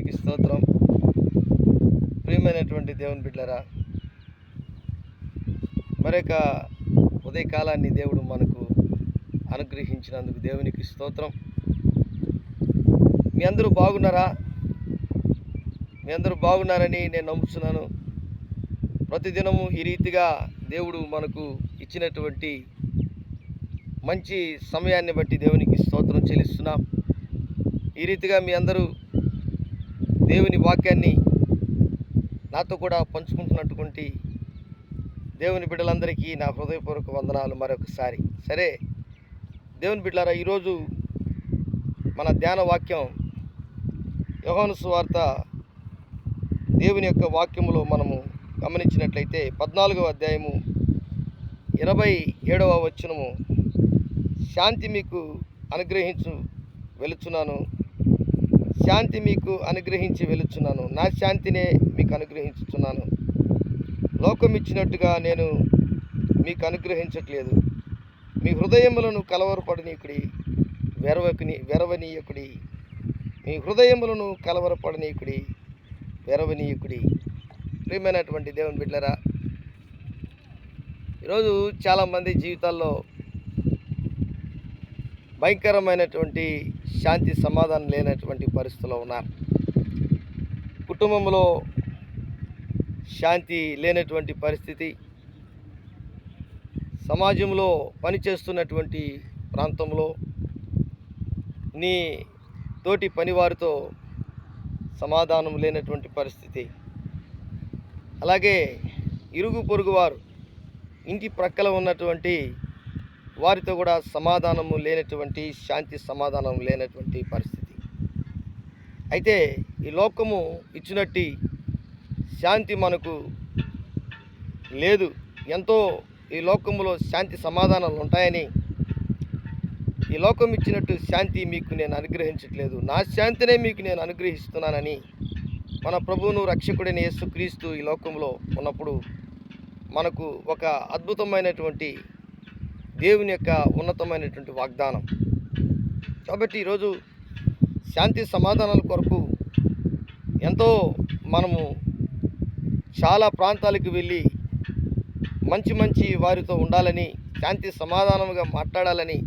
దేవునికి స్తోత్రం. ప్రియమైనటువంటి దేవుని బిడ్డరా మరొక ఉదయకాలాన్ని దేవుడు మనకు అనుగ్రహించినందుకు దేవునికి స్తోత్రం. మీ అందరూ బాగున్నారా? మీ అందరూ బాగున్నారని నేను నమ్ముతున్నాను ప్రతిదినము ఈ రీతిగా దేవుడు మనకు ఇచ్చినటువంటి మంచి సమయాన్ని బట్టి దేవునికి స్తోత్రం చెల్లిస్తున్నాం. ఈ రీతిగా మీ అందరూ దేవుని వాక్యాన్ని నాతో కూడా పంచుకుంటున్నటువంటి దేవుని బిడ్డలందరికీ నా హృదయపూర్వక వందనాలు మరొకసారి. సరే దేవుని బిడ్డలారా ఈరోజు మన ధ్యాన వాక్యం యోహాను సువార్త దేవుని యొక్క వాక్యములో మనము గమనించినట్లయితే పద్నాలుగవ అధ్యాయము ఇరవై ఏడవ వచనము శాంతి మీకు అనుగ్రహించు వెలుచున్నాను. శాంతి మీకు అనుగ్రహించి వెలుచున్నాను నా శాంతినే మీకు అనుగ్రహించుచున్నాను. లోకం ఇచ్చినట్టుగా నేను మీకు అనుగ్రహించట్లేదు. మీ హృదయములను కలవరపడనీకుడి వెరవకుని వెరవనీయకుడి మీ హృదయములను కలవరపడనీకుడి వెరవనీయకుడి. ప్రియమైనటువంటి దేవుని బిడ్డలరా ఈరోజు చాలామంది జీవితాల్లో భయంకరమైనటువంటి శాంతి సమాధానం లేనటువంటి పరిస్థితుల్లో ఉన్నారు. కుటుంబంలో శాంతి లేనటువంటి పరిస్థితి సమాజంలో పనిచేస్తున్నటువంటి ప్రాంతంలో నీ తోటి పనివారితో సమాధానం లేనటువంటి పరిస్థితి. అలాగే ఇరుగు పొరుగు వారు ఇంటి ప్రక్కల ఉన్నటువంటి వారితో కూడా సమాధానము లేనటువంటి శాంతి సమాధానం లేనటువంటి పరిస్థితి. అయితే ఈ లోకము ఇచ్చినట్టి శాంతి మనకు లేదు. ఎంతో ఈ లోకములో శాంతి సమాధానాలు ఉంటాయని ఈ లోకం ఇచ్చినట్టు శాంతి మీకు నేను అనుగ్రహించట్లేదు. నా శాంతినే మీకు నేను అనుగ్రహిస్తున్నానని మన ప్రభువును రక్షకుడైన యేసుక్రీస్తు ఈ లోకంలో ఉన్నప్పుడు మనకు ఒక అద్భుతమైనటువంటి దేవుని యొక్క ఉన్నతమైనటువంటి వాగ్దానం. కాబట్టి ఈరోజు శాంతి సమాధానాల కొరకు ఎంతో మనము చాలా ప్రాంతాలకు వెళ్ళి మంచి మంచి వారితో ఉండాలని శాంతి సమాధానంగా మాట్లాడాలని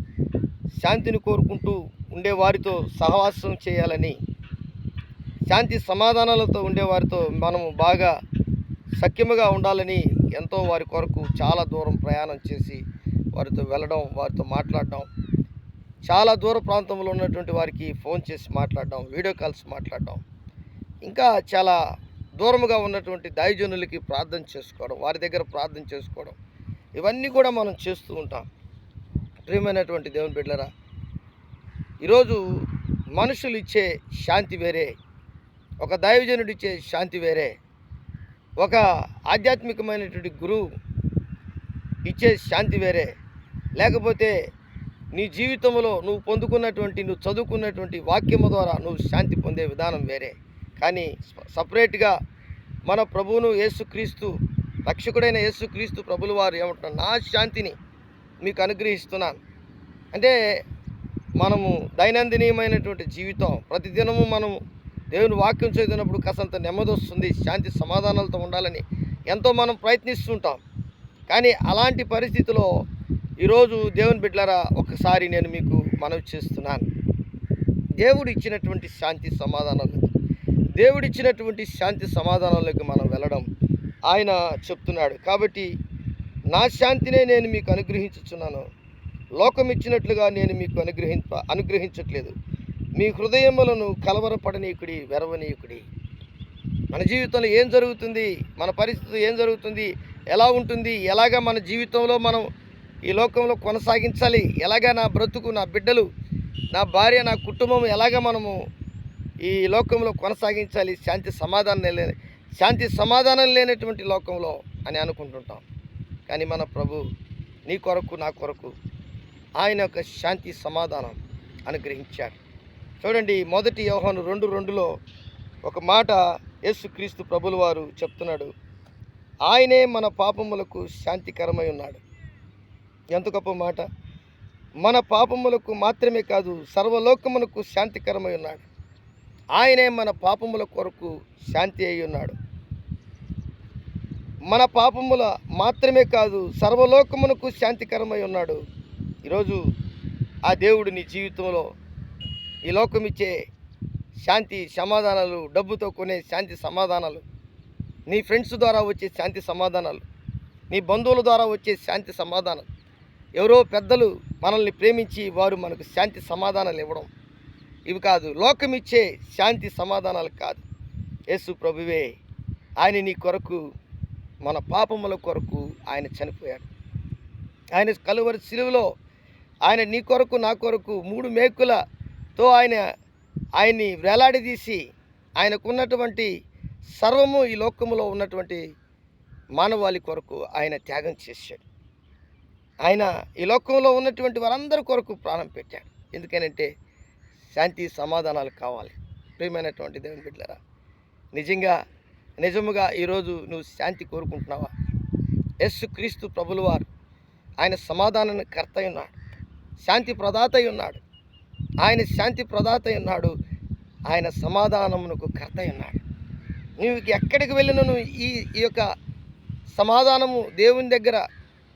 శాంతిని కోరుకుంటూ ఉండే వారితో సహవాసం చేయాలని శాంతి సమాధానాలతో ఉండే వారితో మనము బాగా సఖ్యముగా ఉండాలని ఎంతో వారి కొరకు చాలా దూరం ప్రయాణం చేసి వారితో వెళ్ళడం వారితో మాట్లాడడం చాలా దూర ప్రాంతంలో ఉన్నటువంటి వారికి ఫోన్ చేసి మాట్లాడడం వీడియో కాల్స్ మాట్లాడడం ఇంకా చాలా దూరముగా ఉన్నటువంటి దైవజనులకి ప్రార్థన చేసుకోవడం వారి దగ్గర ప్రార్థన చేసుకోవడం ఇవన్నీ కూడా మనం చేస్తూ ఉంటాం. ప్రియమైనటువంటి దేవుని బిడ్డలరా ఈరోజు మనుషులు ఇచ్చే శాంతి వేరే ఒక దైవజనుడు ఇచ్చే శాంతి వేరే ఒక ఆధ్యాత్మికమైనటువంటి గురువు ఇచ్చే శాంతి వేరే లేకపోతే నీ జీవితంలో నువ్వు పొందుకున్నటువంటి నువ్వు చదువుకున్నటువంటి వాక్యము ద్వారా నువ్వు శాంతి పొందే విధానం వేరే. కానీ సపరేట్గా మన ప్రభువును యేసుక్రీస్తు రక్షకుడైన యేసుక్రీస్తు ప్రభుల వారు ఏమంటున్నారు నా శాంతిని మీకు అనుగ్రహిస్తున్నాను. అంటే మనము దైనందినీయమైనటువంటి జీవితం ప్రతిదినము మనము దేవుని వాక్యం చదివినప్పుడు కాసంత నెమ్మది వస్తుంది శాంతి సమాధానాలతో ఉండాలని ఎంతో మనం ప్రయత్నిస్తుంటాం. కానీ అలాంటి పరిస్థితిలో ఈరోజు దేవుని బిడ్డలారా ఒకసారి నేను మీకు మనవి చేస్తున్నాను. దేవుడు ఇచ్చినటువంటి శాంతి సమాధానాలకి దేవుడు ఇచ్చినటువంటి శాంతి సమాధానాలకు మనం వెళ్ళడం ఆయన చెప్తున్నాడు. కాబట్టి నా శాంతినే నేను మీకు అనుగ్రహించుచున్నాను. లోకం ఇచ్చినట్లుగా నేను మీకు అనుగ్రహింప అనుగ్రహించట్లేదు. మీ హృదయములను కలవరపడనీకుడి వెరవనీయుకుడి. మన జీవితంలో ఏం జరుగుతుంది? మన పరిస్థితి ఏం జరుగుతుంది? ఎలా ఉంటుంది? ఎలాగ మన జీవితంలో మనం ఈ లోకంలో కొనసాగించాలి. ఎలాగ నా బ్రతుకు నా బిడ్డలు నా భార్య నా కుటుంబం ఎలాగ మనము ఈ లోకంలో కొనసాగించాలి? శాంతి సమాధానం లేని శాంతి సమాధానం లేనటువంటి లోకంలో అని అనుకుంటుంటాం. కానీ మన ప్రభు నీ కొరకు నా కొరకు ఆయన యొక్క శాంతి సమాధానం అనుగ్రహించాడు. చూడండి మొదటి యోహాను రెండు రెండులో ఒక మాట యేసుక్రీస్తు ప్రభులవారు చెప్తున్నాడు. ఆయనే మన పాపములకు శాంతికరమై ఉన్నాడు. ఎంత గొప్ప మాట? మన పాపములకు మాత్రమే కాదు సర్వలోకమునకు శాంతికరమై ఉన్నాడు. ఆయనే మన పాపముల కొరకు శాంతి అయి ఉన్నాడు. మన పాపముల మాత్రమే కాదు సర్వలోకమునకు శాంతికరమై ఉన్నాడు. ఈరోజు ఆ దేవుడు నీ జీవితంలో ఈ లోకం ఇచ్చే శాంతి సమాధానాలు డబ్బుతో కొనే శాంతి సమాధానాలు నీ ఫ్రెండ్స్ ద్వారా వచ్చే శాంతి సమాధానాలు నీ బంధువుల ద్వారా వచ్చే శాంతి సమాధానం ఎవరో పెద్దలు మనల్ని ప్రేమించి వారు మనకు శాంతి సమాధానాలు ఇవ్వడం. ఇవి కాదు లోకమిచ్చే శాంతి సమాధానాలు కాదు. యేసు ప్రభువే ఆయన నీ కొరకు మన పాపముల కొరకు ఆయన చనిపోయాడు. ఆయన కలువరి సిలువలో ఆయన నీ కొరకు నా కొరకు మూడు మేకులతో ఆయన ఆయన్ని వేలాడదీసి ఆయనకున్నటువంటి సర్వము ఈ లోకములో ఉన్నటువంటి మానవాళి కొరకు ఆయన త్యాగం చేశాడు. ఆయన ఈ లోకంలో ఉన్నటువంటి వారందరి కొరకు ప్రాణం పెట్టాడు. ఎందుకనంటే శాంతి సమాధానాలు కావాలి. ప్రియమైనటువంటి దేవుని బిడ్డలరా నిజంగా నిజముగా ఈరోజు నువ్వు శాంతి కోరుకుంటున్నావా? యస్సు క్రీస్తు ప్రభులవారు ఆయన సమాధానాన్ని కర్త ఉన్నాడు. శాంతి ప్రదాత ఉన్నాడు. ఆయన శాంతి ప్రదాత ఉన్నాడు. ఆయన సమాధానమునకు కర్త ఉన్నాడు. నువ్వు ఎక్కడికి వెళ్ళిన నువ్వు ఈ ఈ యొక్క సమాధానము దేవుని దగ్గర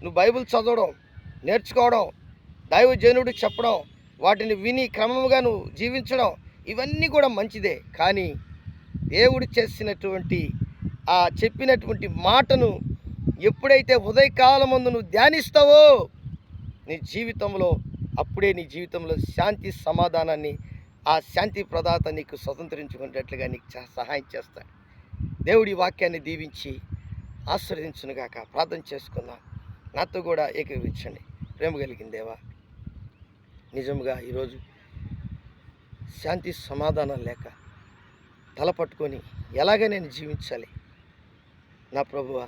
నువ్వు బైబిల్ చదవడం నేర్చుకోవడం దైవజనుడు చెప్పడం వాటిని విని క్రమముగా నువ్వు జీవించడం ఇవన్నీ కూడా మంచిదే. కానీ దేవుడు చేసినటువంటి ఆ చెప్పినటువంటి మాటను ఎప్పుడైతే ఉదయకాలమందు నువ్వు ధ్యానిస్తావో నీ జీవితంలో అప్పుడే నీ జీవితంలో శాంతి సమాధానాన్ని ఆ శాంతి ప్రదాత నీకు స్వతంత్రించుకునేటట్లుగా నీకు సహాయం చేస్తాడు. దేవుడి వాక్యాన్ని దీవించి ఆశ్రయించునుగాక ప్రార్థన చేసుకుందాం. నాతో కూడా ఏకీవించండి ప్రేమ కలిగిన దేవా నిజంగా ఈరోజు శాంతి సమాధానం లేక తల పట్టుకొని ఎలాగ నేను జీవించాలి? నా ప్రభువ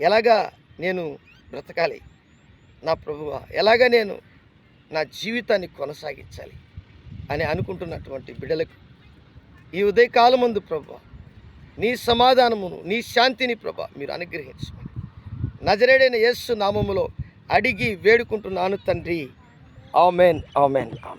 ఎలాగా నేను బ్రతకాలి? నా ప్రభువ ఎలాగ నేను నా జీవితాన్ని కొనసాగించాలి? అని అనుకుంటున్నటువంటి బిడ్డలకు ఈ ఉదయకాలం ముందు ప్రభు నీ సమాధానమును నీ శాంతిని ప్రభ మీరు అనుగ్రహించు. నజరేడైన యేసు నామములో అడిగి వేడుకుంటున్నాను తండ్రి. Amen amen amen.